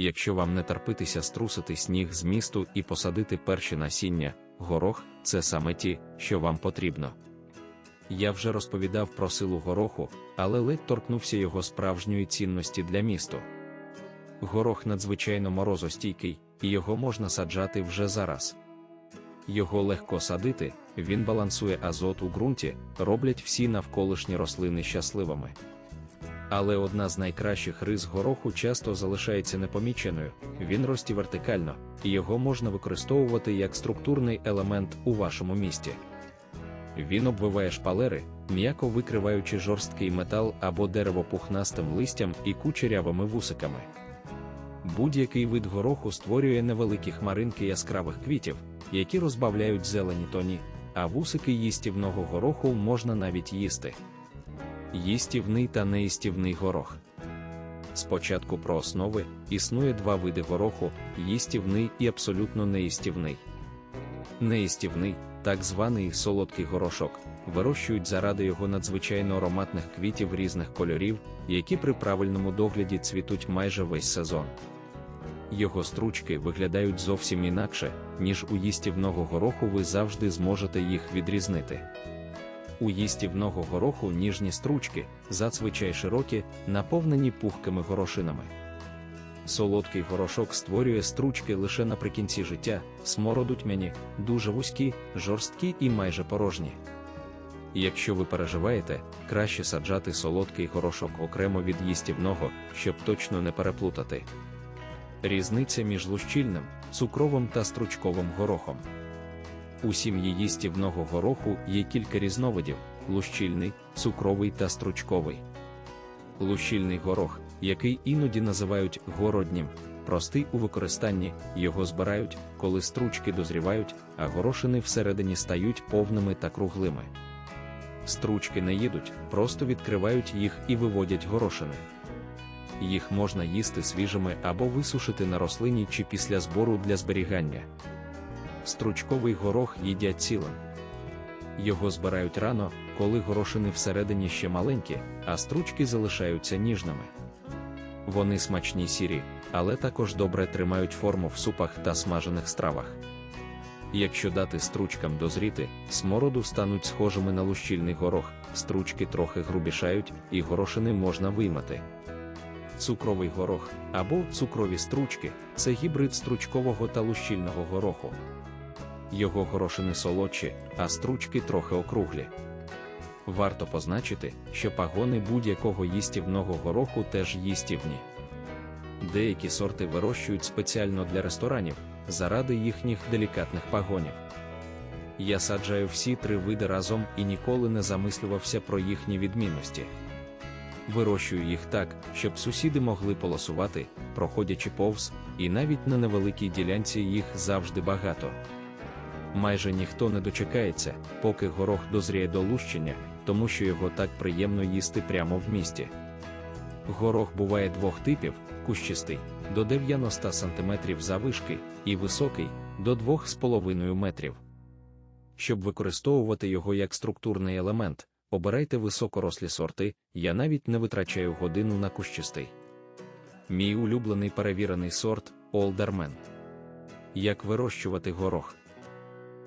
Якщо вам не терпитися струсити сніг з місту і посадити перші насіння, горох це саме ті, що вам потрібно. Я вже розповідав про силу гороху, але ледь торкнувся його справжньої цінності для місту. Горох надзвичайно морозостійкий, і його можна саджати вже зараз. Його легко садити, він балансує азот у ґрунті, роблять всі навколишні рослини щасливими. Але одна з найкращих рис гороху часто залишається непоміченою, він росте вертикально, і його можна використовувати як структурний елемент у вашому місті. Він обвиває шпалери, м'яко викриваючи жорсткий метал або дерево пухнастим листям і кучерявими вусиками. Будь-який вид гороху створює невеликі хмаринки яскравих квітів, які розбавляють зелені тоні, а вусики їстівного гороху можна навіть їсти. Їстівний та неїстівний горох. Спочатку про основи існує два види гороху: їстівний і абсолютно неїстівний. Неїстівний, так званий солодкий горошок, вирощують заради його надзвичайно ароматних квітів різних кольорів, які при правильному догляді цвітуть майже весь сезон. Його стручки виглядають зовсім інакше, ніж у їстівного гороху ви завжди зможете їх відрізнити. У їстівного гороху ніжні стручки, зазвичай широкі, наповнені пухкими горошинами. Солодкий горошок створює стручки лише наприкінці життя, смороду тьмяні, дуже вузькі, жорсткі і майже порожні. Якщо ви переживаєте, краще саджати солодкий горошок окремо від їстівного, щоб точно не переплутати. Різниця між лущільним, цукровим та стручковим горохом. У сім'ї їстівного гороху є кілька різновидів: лущільний, цукровий та стручковий. Лущільний горох, який іноді називають городнім, простий у використанні, його збирають, коли стручки дозрівають, а горошини всередині стають повними та круглими. Стручки не їдуть, просто відкривають їх і виводять горошини. Їх можна їсти свіжими або висушити на рослині чи після збору для зберігання. Стручковий горох їдять цілим. Його збирають рано, коли горошини всередині ще маленькі, а стручки залишаються ніжними. Вони смачні сірі, але також добре тримають форму в супах та смажених стравах. Якщо дати стручкам дозріти, смороду стануть схожими на лущільний горох, стручки трохи грубішають, і горошини можна виймати. Цукровий горох або цукрові стручки це гібрид стручкового та лущільного гороху. Його горошини солодші, а стручки трохи округлі. Варто позначити, що пагони будь-якого їстівного гороху теж їстівні. Деякі сорти вирощують спеціально для ресторанів заради їхніх делікатних пагонів. Я саджаю всі три види разом і ніколи не замислювався про їхні відмінності. Вирощую їх так, щоб сусіди могли полосувати, проходячи повз, і навіть на невеликій ділянці їх завжди багато. Майже ніхто не дочекається, поки горох дозріє до лущення, тому що його так приємно їсти прямо в місті. Горох буває двох типів: кущистий до 90 см завишки і високий до 2,5 метрів. Щоб використовувати його як структурний елемент, обирайте високорослі сорти, я навіть не витрачаю годину на кущистий. Мій улюблений перевірений сорт Олдермен. Як вирощувати горох?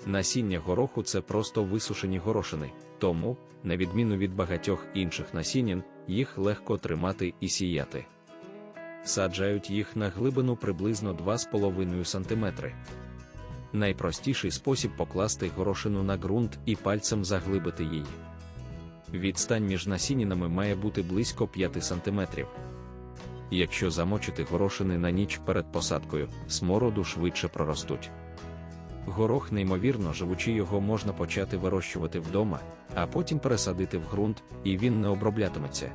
Насіння гороху це просто висушені горошини, тому, на відміну від багатьох інших насінин, їх легко тримати і сіяти. Саджають їх на глибину приблизно 2,5 см. Найпростіший спосіб покласти горошину на ґрунт і пальцем заглибити її. Відстань між насінинами має бути близько 5 см. Якщо замочити горошини на ніч перед посадкою, смороду швидше проростуть. Горох, неймовірно, живучи його можна почати вирощувати вдома, а потім пересадити в ґрунт, і він не оброблятиметься.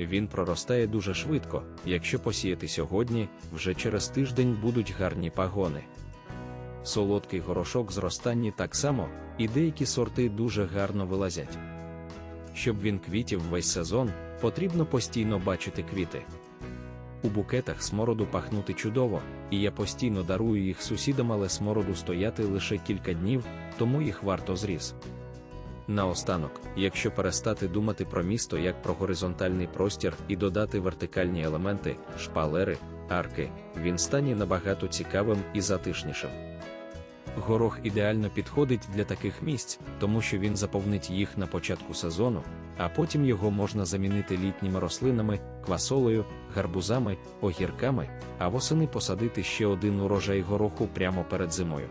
Він проростає дуже швидко, якщо посіяти сьогодні, вже через тиждень будуть гарні пагони. Солодкий горошок зростанні так само, і деякі сорти дуже гарно вилазять. Щоб він квітів весь сезон, потрібно постійно бачити квіти. У букетах смороду пахнути чудово, і я постійно дарую їх сусідам, але смороду стояти лише кілька днів, тому їх варто зріз. Наостанок, якщо перестати думати про місто як про горизонтальний простір і додати вертикальні елементи, шпалери, арки, він стане набагато цікавим і затишнішим. Горох ідеально підходить для таких місць, тому що він заповнить їх на початку сезону, а потім його можна замінити літніми рослинами, квасолею, гарбузами, огірками, а восени посадити ще один урожай гороху прямо перед зимою.